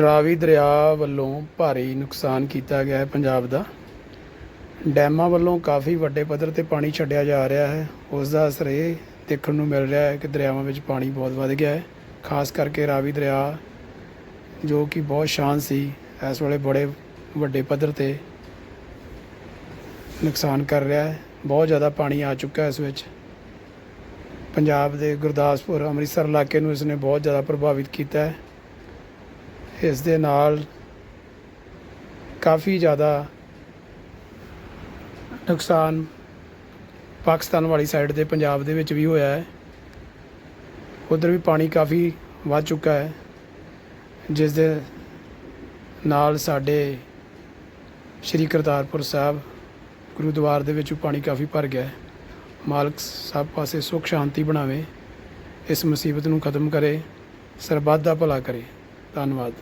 ਰਾਵੀ ਦਰਿਆ ਵੱਲੋਂ ਭਾਰੀ ਨੁਕਸਾਨ ਕੀਤਾ ਗਿਆ ਹੈ ਪੰਜਾਬ ਦਾ। ਡੈਮਾਂ ਵੱਲੋਂ ਕਾਫੀ ਵੱਡੇ ਪੱਧਰ ਤੇ ਪਾਣੀ ਛੱਡਿਆ ਜਾ ਰਿਹਾ ਹੈ। ਉਸ ਦਾ ਅਸਰ ਇਹ ਦੇਖਣ ਨੂੰ ਮਿਲ ਰਿਹਾ ਹੈ ਕਿ ਦਰਿਆਵਾਂ ਵਿੱਚ ਪਾਣੀ ਬਹੁਤ ਵੱਧ ਗਿਆ ਹੈ। ਖਾਸ ਕਰਕੇ ਰਾਵੀ ਦਰਿਆ, ਜੋ ਕਿ ਬਹੁਤ ਸ਼ਾਂਤ ਸੀ, ਇਸ ਵੇਲੇ ਬੜੇ ਵੱਡੇ ਪੱਧਰ ਤੇ ਨੁਕਸਾਨ ਕਰ ਰਿਹਾ ਹੈ। ਬਹੁਤ ਜ਼ਿਆਦਾ ਪਾਣੀ ਆ ਚੁੱਕਾ ਹੈ ਇਸ ਵਿੱਚ। ਪੰਜਾਬ ਦੇ ਗੁਰਦਾਸਪੁਰ, ਅੰਮ੍ਰਿਤਸਰ ਇਲਾਕੇ ਨੂੰ ਇਸ ਨੇ ਬਹੁਤ ਜ਼ਿਆਦਾ ਪ੍ਰਭਾਵਿਤ ਕੀਤਾ ਹੈ। ਇਸ ਦੇ ਨਾਲ ਕਾਫੀ ਜ਼ਿਆਦਾ ਨੁਕਸਾਨ ਪਾਕਿਸਤਾਨ ਵਾਲੀ ਸਾਈਡ ਤੇ ਪੰਜਾਬ ਦੇ ਵਿੱਚ ਵੀ ਹੋਇਆ ਹੈ। ਉਧਰ ਵੀ ਪਾਣੀ ਕਾਫੀ ਵੱਧ ਚੁੱਕਾ ਹੈ, ਜਿਸ ਦੇ ਨਾਲ ਸਾਡੇ ਸ਼੍ਰੀ ਕਰਤਾਰਪੁਰ ਸਾਹਿਬ ਗੁਰਦੁਆਰ ਦੇ ਵਿੱਚ ਪਾਣੀ ਕਾਫੀ ਭਰ ਗਿਆ ਹੈ। ਮਾਲਕ ਸਭ ਪਾਸੇ ਸੁੱਖ ਸ਼ਾਂਤੀ ਬਣਾਵੇ, ਇਸ ਮੁਸੀਬਤ ਨੂੰ ਖਤਮ ਕਰੇ, ਸਰਬੱਤ ਦਾ ਭਲਾ ਕਰੇ। ਧੰਨਵਾਦ।